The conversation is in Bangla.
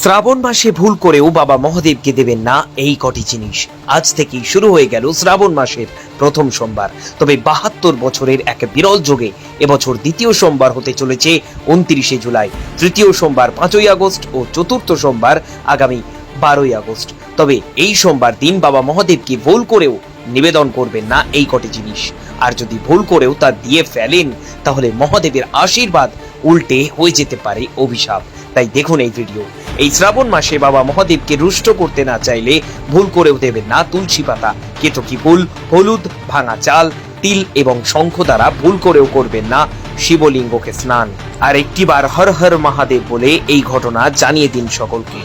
শ্রাবণ মাসে ভুল করেও বাবা মহাদেবকে দেবেন না এই কটি জিনিস। আজ থেকেই শুরু হয়ে গেল শ্রাবণ মাসের প্রথম সোমবার। তবে বাহাত্তর বছরের এক বিরল যোগে এবছর দ্বিতীয় সোমবার হতে চলেছে উনত্রিশে জুলাই। তৃতীয় সোমবার পাঁচই আগস্ট ও চতুর্থ সোমবার আগামী বারোই আগস্ট। তবে এই সোমবার দিন বাবা মহাদেবকে ভুল করেও নিবেদন করবেন না এই কটি জিনিস। আর যদি ভুল করেও তা দিয়ে ফেলেন, তাহলে মহাদেবের আশীর্বাদ উল্টে হয়ে যেতে পারে অভিশাপ। তাই দেখুন এই ভিডিও। এই শ্রাবণ মাসে বাবা মহাদেবকে রুষ্ট করতে না চাইলে ভুল করেও দেবেন না তুলসী পাতা কেতকী ফুল হলুদ ভাঙা চাল তিল এবং শঙ্খ দ্বারা ভুল করেও করবেন না শিবলিঙ্গকে স্নান আর একটিবার হর হর মহাদেব বলে এই ঘটনা জানিয়ে দিন সকলকে